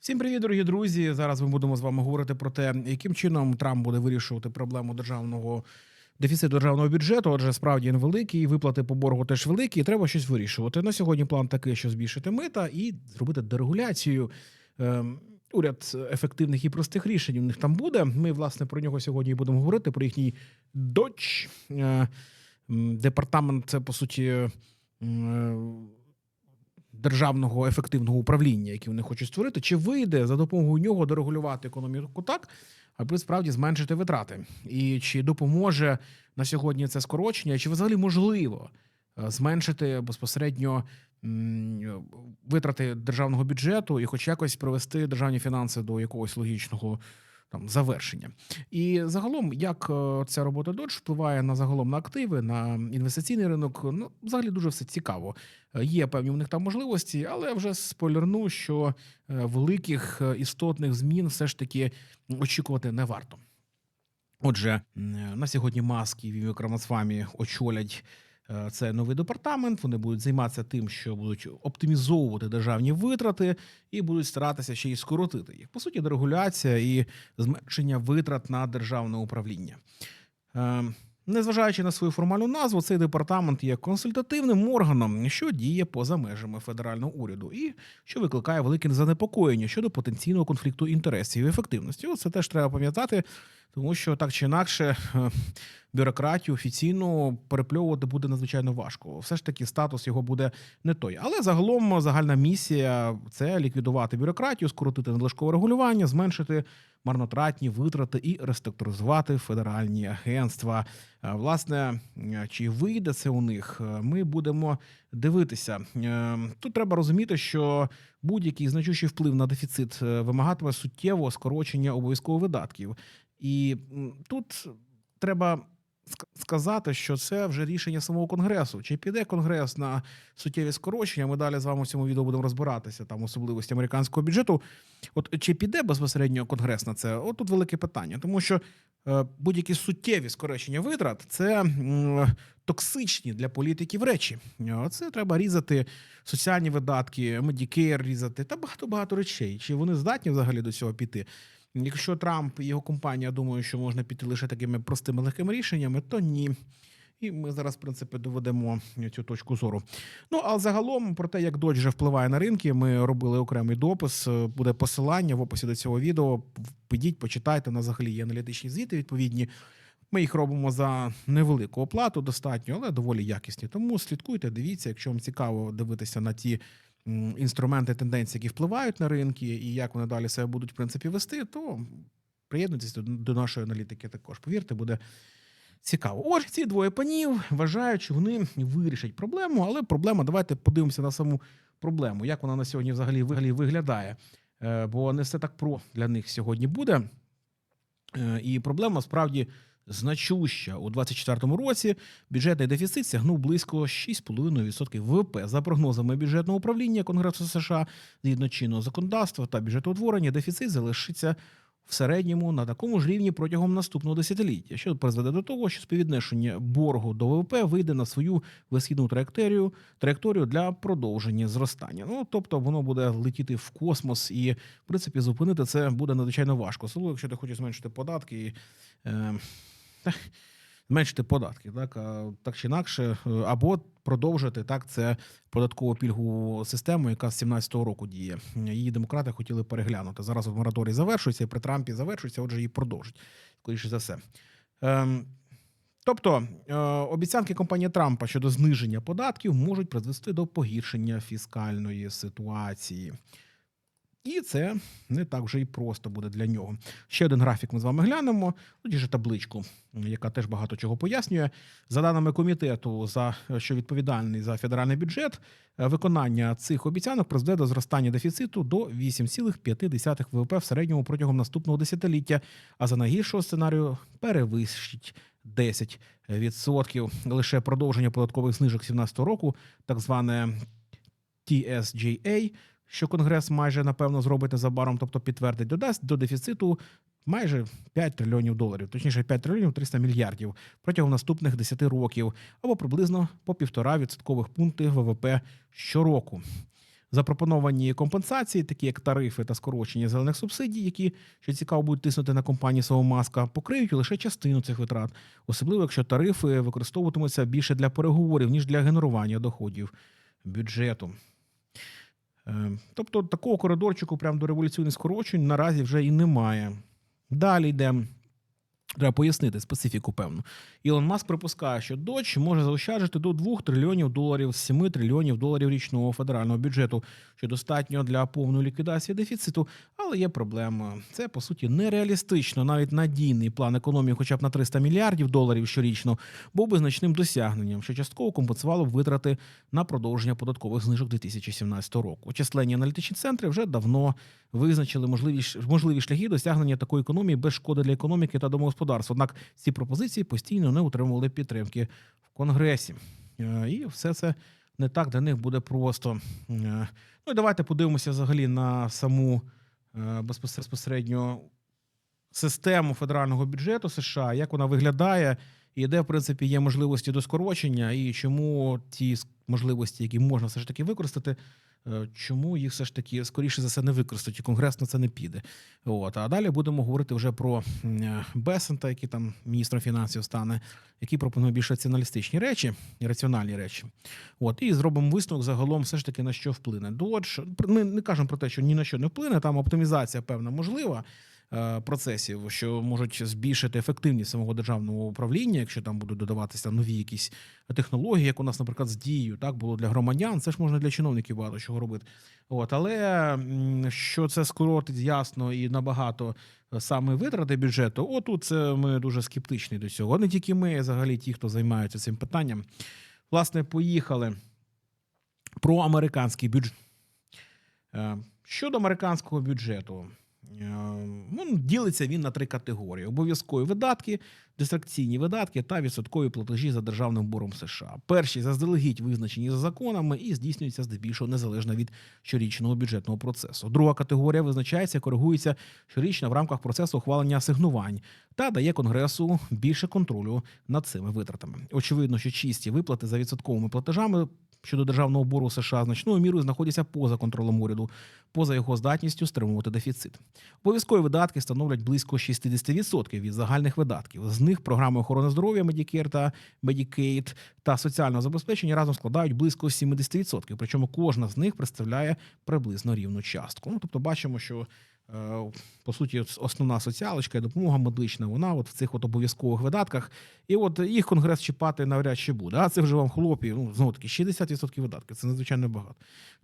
Всім привіт, дорогі друзі. Зараз ми будемо з вами говорити про те, яким чином Трамп буде вирішувати проблему державного дефіциту державного бюджету. Отже, справді він великий, виплати по боргу теж великі. і Треба щось вирішувати. На сьогодні план такий, що збільшити мита і зробити дерегуляцію. Ем, Уряд ефективних і простих рішень у них там буде. Ми, власне, про нього сьогодні будемо говорити, про їхній доч. Е, Департамент, це по суті. Державного ефективного управління, яке вони хочуть створити, чи вийде за допомогою нього дорегулювати економіку так, аби справді зменшити витрати, і чи допоможе на сьогодні це скорочення, чи взагалі можливо е, зменшити безпосередньо витрати державного бюджету і, хоч якось привести державні фінанси до якогось логічного. Там завершення, і загалом, як е, ця робота Dodge впливає на загалом на активи, на інвестиційний ринок. Ну, взагалі дуже все цікаво. Е, Є певні у них там можливості, але вже спойлерну, що е, великих істотних змін все ж таки очікувати не варто. Отже, на сьогодні Маск і Віві Крамасвамі очолять це новий департамент. Вони будуть займатися тим, що будуть оптимізовувати державні витрати і будуть старатися ще й скоротити їх. По суті, дерегуляція і зменшення витрат на державне управління. Е, Незважаючи на свою формальну назву, цей департамент є консультативним органом, що діє поза межами федерального уряду, і що викликає велике занепокоєння щодо потенційного конфлікту інтересів і ефективності. Це теж треба пам'ятати, тому що так чи інакше е, бюрократію офіційно перепльовувати буде надзвичайно важко. Все ж таки, статус його буде не той. Але загалом загальна місія це ліквідувати бюрократію, скоротити надлишкове регулювання, зменшити марнотратні витрати і реструктуризувати федеральні агентства. Е, Власне, е, чи вийде це у них, е, ми будемо дивитися. Тут треба розуміти, що будь-який значущий вплив на дефіцит вимагатиме суттєвого скорочення обов'язкових видатків. І тут треба сказати, що це вже рішення самого конгресу. Чи піде конгрес на суттєві скорочення? Ми далі з вами в цьому відео будемо розбиратися там особливості американського бюджету. От чи піде безпосередньо конгрес на це? От тут велике питання, тому що е, будь-які суттєві скорочення витрат це токсичні для політиків речі. Це треба різати соціальні видатки, медікейр різати та багато багато речей. Чи вони здатні взагалі до цього піти? Якщо Трамп і його компанія думають, що можна піти лише такими простими легкими рішеннями, то ні. І ми зараз, в принципі, доведемо цю точку зору. Ну а загалом про те, як Dodge вже впливає на ринки, ми робили окремий допис. е, Буде посилання в описі до цього відео. Підіть, почитайте. На взагалі є аналітичні звіти відповідні. Ми їх робимо за невелику оплату, достатньо, але доволі якісні. Тому слідкуйте, дивіться, якщо вам цікаво дивитися на ті інструменти, тенденції, які впливають на ринки, і як вони далі себе будуть в принципі вести, то приєднуйтесь до, нашої аналітики також. Повірте, буде цікаво. Отже, ці двоє панів вважають, що вони вирішать проблему, але проблема, давайте подивимося на саму проблему, як вона на сьогодні взагалі взагалі виглядає. Е, Бо не все так про для них сьогодні буде. Е, І проблема справді значуща. У 2024 році бюджетний дефіцит сягнув близько 6,5% ВВП. За прогнозами бюджетного управління Конгресу США, згідно чинного законодавства та бюджетоутворення, дефіцит залишиться в середньому на такому ж рівні протягом наступного десятиліття, що призведе до того, що співвідношення боргу до ВВП вийде на свою висхідну траєкторію, траєкторію для продовження зростання. Ну тобто воно буде летіти в космос, і в принципі зупинити це буде надзвичайно важко. Особливо, якщо ти хочеш зменшити податки і е, зменшити податки, так а так чи інакше, е, або продовжити так. Це податкову пільгову систему, яка з 17-го року діє. Її демократи хотіли переглянути. Зараз от мораторій завершується, і при Трампі завершується, отже, її продовжить. Скоріше за все. Ем, Тобто е, обіцянки компанії Трампа щодо зниження податків можуть призвести до погіршення фіскальної ситуації. І це не так вже і просто буде для нього. Ще один графік ми з вами глянемо. Тоді ж табличку, яка теж багато чого пояснює. За даними комітету, за що відповідальний за федеральний бюджет, виконання цих обіцянок призведе до зростання дефіциту до 8,5 ВВП в середньому протягом наступного десятиліття, а за найгіршого сценарію перевищить 10%. Лише продовження податкових знижок 2017 року, так зване TSJA, що Конгрес майже напевно зробить незабаром, тобто підтвердить, додасть до дефіциту майже 5 трильйонів доларів, точніше 5 трильйонів 300 мільярдів протягом наступних 10 років, або приблизно по півтора відсоткових пункти ВВП щороку. запропоновані компенсації, такі як тарифи та скорочення зелених субсидій, які що цікаво будуть тиснути на компанії свого маска, покриють лише частину цих витрат, особливо якщо тарифи використовуватимуться більше для переговорів ніж для генерування доходів бюджету. Е, Тобто такого коридорчику прямо до революційних скорочень наразі вже і немає. Далі йдемо. Треба пояснити специфіку певну. Ілон Маск припускає, що Доч може заощаджити до 2 трильйонів доларів з 7 трильйонів доларів річного федерального бюджету, що достатньо для повної ліквідації дефіциту. Але є проблема. Це по суті нереалістично. Навіть надійний план економії, хоча б на 300 мільярдів доларів щорічно, був би значним досягненням, що частково компенсувало б витрати на продовження податкових знижок 2017 року. Численні аналітичні центри вже давно визначили можливі, можливі шляхи досягнення такої економії без шкоди для економіки та домогосподарства. Однак ці пропозиції постійно не отримували підтримки в Конгресі. Е, І все це не так для них буде просто. Е, Ну і давайте подивимося взагалі на саму е, безпосередньо систему федерального бюджету США, як вона виглядає, і де, в принципі, є можливості до скорочення, і чому ті можливості, які можна все ж таки використати, е, чому їх все ж таки скоріше за все не використають, і конгрес на це не піде. От а далі будемо говорити вже про е, Бесента, який там міністром фінансів стане, який пропонує більш раціоналістичні речі, раціональні речі. От і зробимо висновок загалом, все ж таки на що вплине. Додж ми не кажемо про те, що ні на що не вплине. Там оптимізація певна можлива процесів, що можуть збільшити ефективність самого державного управління, якщо там будуть додаватися нові якісь технології, як у нас, наприклад, з дією, так було для громадян. Це ж можна для чиновників багато чого робити. От, але що це скоротить ясно і набагато е, саме витрати бюджету, отут це ми дуже скептичні до цього. Не тільки ми, а взагалі ті, хто займаються цим питанням. Власне, поїхали про американський бюджет. Е, Щодо американського бюджету, е, ну, ділиться він на три категорії: обов'язкові видатки, дистракційні видатки та відсоткові платежі за державним бором США. Перші заздалегідь визначені за законами і здійснюються здебільшого незалежно від щорічного бюджетного процесу. Друга категорія визначається, коригується щорічно в рамках процесу ухвалення асигнувань та дає конгресу більше контролю над цими витратами. Очевидно, що чисті виплати за відсотковими платежами. Щодо державного боргу США значною мірою знаходяться поза контролем уряду, поза його здатністю стримувати дефіцит. Обов'язкові видатки становлять близько 60% від загальних видатків. З них програми охорони здоров'я, Medicare та Medicaid та соціального забезпечення разом складають близько 70%. Причому кожна з них представляє приблизно рівну частку. Ну тобто, бачимо, що по суті основна соціалочка і допомога медична. Вона от в цих от обов'язкових видатках, і от їх конгрес чіпати навряд чи буде. А це вже вам хлопі. Ну знову таки 60% видатків. Це надзвичайно багато.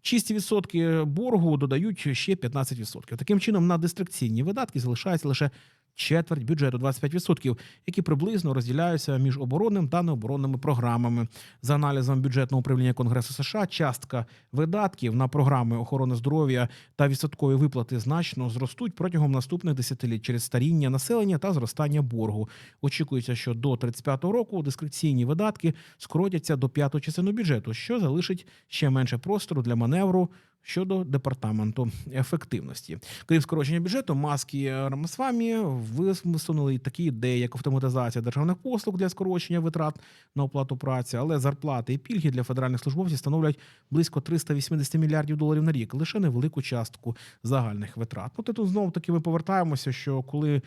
Чисті відсотки боргу додають ще 15%. Таким чином, на дистракційні видатки залишається лише четверть бюджету 25%, які приблизно розділяються між оборонним та необоронними програмами. За аналізом бюджетного управління Конгресу США, частка видатків на програми охорони здоров'я та відсоткові виплати значно зростуть протягом наступних десятиліть через старіння населення та зростання боргу. Очікується, що до 35-го року дискреційні видатки скоротяться до п'ятої частини бюджету, що залишить ще менше простору для маневру. Щодо департаменту ефективності, крім скорочення бюджету, маски Рамасвамі висунули такі ідеї, як автоматизація державних послуг для скорочення витрат на оплату праці, але зарплати і пільги для федеральних службовців становлять близько 380 мільярдів доларів на рік, лише невелику частку загальних витрат. Ну, тут знову таки ми повертаємося, що коли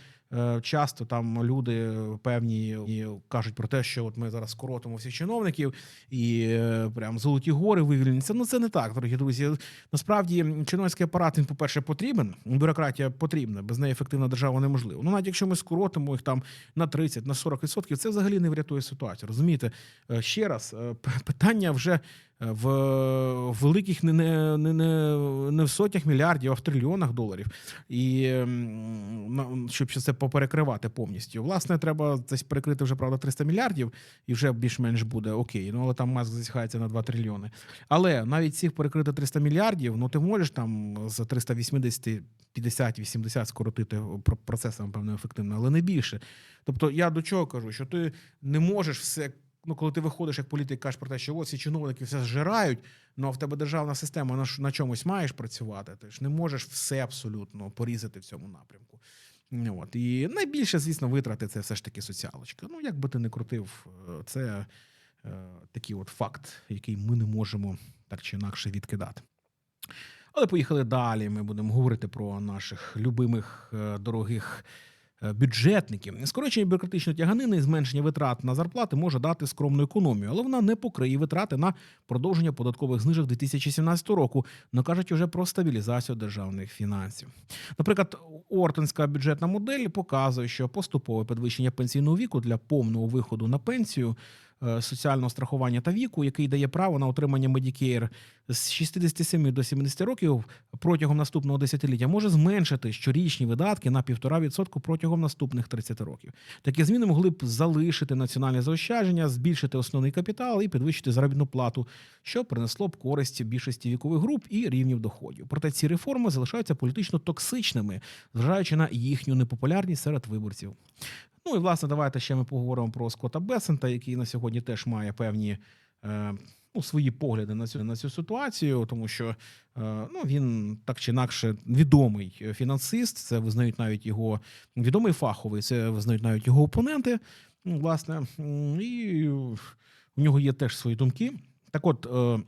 часто там люди певні і кажуть про те, що от ми зараз скоротимо всіх чиновників і е, прям золоті гори вивільняться. Ну це не так, дорогі друзі. Насправді чиновницький апарат він, по-перше, потрібен. Бюрократія потрібна, без неї ефективна держава неможлива. Ну навіть якщо ми скоротимо їх там на 30, на 40%, це взагалі не врятує ситуацію. Розумієте? Е, Ще раз е, питання вже в великих не, не, не, не, в сотнях мільярдів, а в трильйонах доларів. І щоб це поперекривати повністю. Власне, треба десь перекрити вже правда 300 мільярдів, і вже більш-менш буде окей. Ну але там маск засіхається на 2 трильйони. Але навіть цих перекрити 300 мільярдів, ну ти можеш там з 380 50-80 скоротити про- процесами певно ефективно, але не більше. Тобто, я до чого кажу, що ти не можеш все. Ну, коли ти виходиш як політик, кажеш про те, що ці чиновники все зжирають, ну а в тебе державна система на, на чомусь маєш працювати. Ти ж не можеш все абсолютно порізати в цьому напрямку. Ну, От. І найбільше, звісно, витрати це все ж таки соціалочка. Ну, як би ти не крутив, е, це е, такий от факт, який ми не можемо так чи інакше відкидати. Але поїхали далі. Ми будемо говорити про наших любимих е, дорогих бюджетників. Скорочення бюрократичної тяганини і зменшення витрат на зарплати може дати скромну економію, але вона не покриє витрати на продовження податкових знижок 2017 року. Но кажуть уже про стабілізацію державних фінансів. Наприклад, Ортонська бюджетна модель показує, що поступове підвищення пенсійного віку для повного виходу на пенсію. Е, Соціального страхування та віку, який дає право на отримання Medicare з 67 до 70 років протягом наступного десятиліття, може зменшити щорічні видатки на 1,5% протягом наступних 30 років. Такі зміни могли б залишити національне заощадження, збільшити основний капітал і підвищити заробітну плату, що принесло б користь більшості вікових груп і рівнів доходів. Проте ці реформи залишаються політично токсичними, зважаючи на їхню непопулярність серед виборців. Ну і власне, давайте ще ми поговоримо про Скотта Бесента, який на сьогодні теж має певні. Е, Ну, свої погляди на цю на цю ситуацію, тому що е, ну він так чи інакше відомий фінансист. Це визнають навіть його відомий фаховий, це визнають навіть його опоненти. Ну, власне, і у нього є теж свої думки. Так, от, е,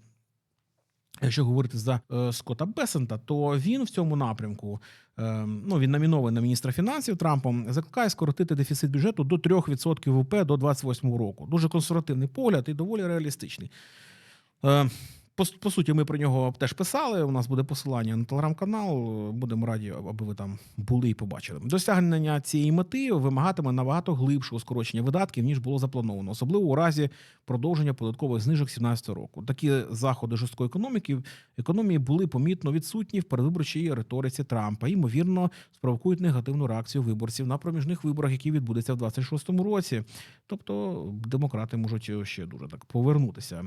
якщо говорити за е, Скотта Бесента, то він в цьому напрямку. е, Ну, він номінований на міністра фінансів Трампом, закликає скоротити дефіцит бюджету до 3% ВВП до 28 року. Дуже консервативний погляд і доволі реалістичний. Е, По, по суті, ми про нього теж писали. У нас буде посилання на телеграм-канал. Будемо раді, аби ви там були і побачили. Досягнення цієї мети вимагатиме набагато глибшого скорочення видатків, ніж було заплановано, особливо у разі продовження податкових знижок 2017 року. Такі заходи жорсткої економіки економії були помітно відсутні в передвиборчій риториці Трампа. Ймовірно, спровокують негативну реакцію виборців на проміжних виборах, які відбудуться в 26-му році. Тобто демократи можуть ще дуже так повернутися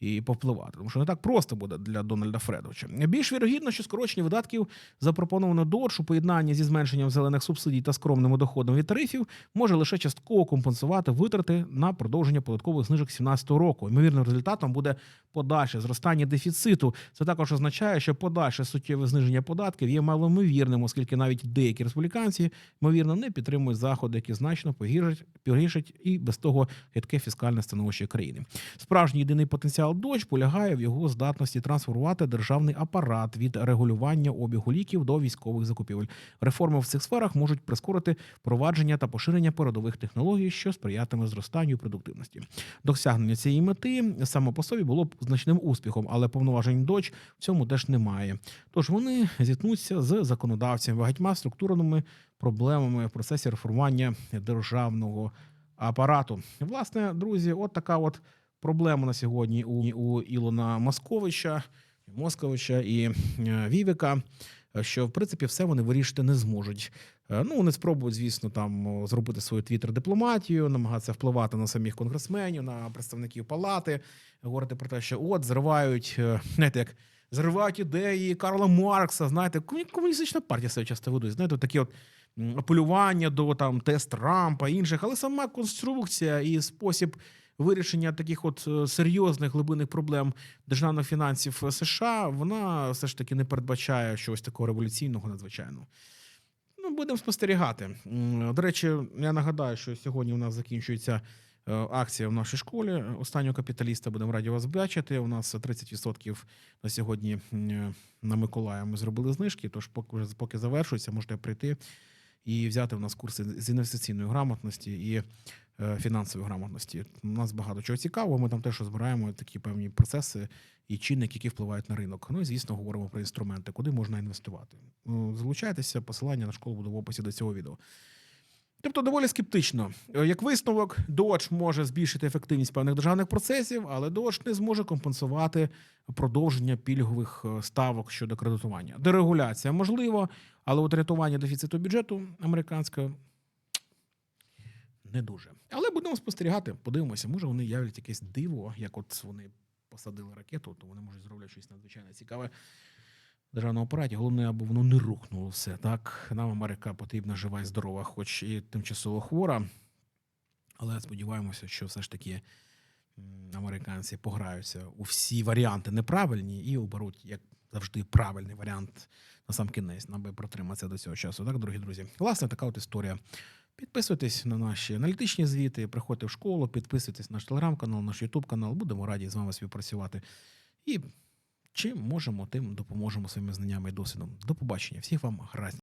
і повпливати, тому що не так просто буде для Дональда Фредовича. Більш вірогідно, що скорочення видатків запропоновано Додж у поєднанні зі зменшенням зелених субсидій та скромними доходами від тарифів може лише частково компенсувати витрати на продовження податкових знижок 2017 року. Ймовірним результатом буде подальше зростання дефіциту. Це також означає, що подальше суттєве зниження податків є малоймовірним, оскільки навіть деякі республіканці ймовірно не підтримують заходи, які значно погіршать, погіршать і без того гидке фіскальне становище країни. Справжній єдиний потенціал Додж полягає в його здатності трансформувати державний апарат від регулювання обігу ліків до військових закупівель. Реформи в цих сферах можуть прискорити провадження та поширення передових технологій, що сприятиме зростанню продуктивності. Досягнення цієї мети само по собі було б значним успіхом, але повноважень Додж в цьому теж немає. Тож вони зіткнуться з законодавцями багатьма структурними проблемами в процесі реформування державного апарату. Власне, друзі, от така от проблема на сьогодні у, у Ілона Московича, Московича і е, Вівика. Що в принципі все вони вирішити не зможуть. Е, Ну вони спробують, звісно, там зробити свою твіттер-дипломатію, намагатися впливати на самих конгресменів, на представників палати, говорити про те, що от зривають, е, знаєте, як зривають ідеї Карла Маркса. Знаєте, комуністична партія себе часто ведуть. Знаєте, такі от апелювання до там тест Трампа інших, але сама конструкція і спосіб вирішення таких от е, серйозних глибинних проблем державних фінансів США, вона все ж таки не передбачає чогось такого революційного надзвичайного. Ну, будемо спостерігати. До речі, я нагадаю, що сьогодні у нас закінчується е, акція в нашій школі. Останнього капіталіста будемо раді вас бачити. У нас 30% на сьогодні на Миколая ми зробили знижки, тож поки поки завершується, можете прийти і взяти в нас курси з інвестиційної грамотності і е, фінансової грамотності. У нас багато чого цікавого. Ми там теж розбираємо такі певні процеси і чинники, які впливають на ринок. Ну і звісно, говоримо про інструменти, куди можна інвестувати. Ну, Залучайтеся, посилання на школу буде в описі до цього відео. Тобто доволі скептично. Е, Як висновок, Додж може збільшити ефективність певних державних процесів, але Додж не зможе компенсувати продовження пільгових е, ставок щодо кредитування. Дерегуляція можливо, але от рятування дефіциту бюджету американського не дуже. Але будемо спостерігати, подивимося, може вони являть якесь диво, як от вони посадили ракету, то вони можуть зробити щось надзвичайно цікаве державному апараті. Головне, аби воно не рухнуло все. Так, нам Америка потрібна жива і здорова, хоч і тимчасово хвора. Але сподіваємося, що все ж таки американці пограються у всі варіанти неправильні і оберуть, як завжди, правильний варіант на сам кінець, нам би протриматися до цього часу. Так, дорогі друзі. Власне, така от історія. Підписуйтесь на наші аналітичні звіти, приходьте в школу, підписуйтесь на наш телеграм-канал, наш Ютуб канал. Будемо раді з вами співпрацювати. І Чим можемо, тим допоможемо своїми знаннями і досвідом. До побачення. Всіх вам гаразд.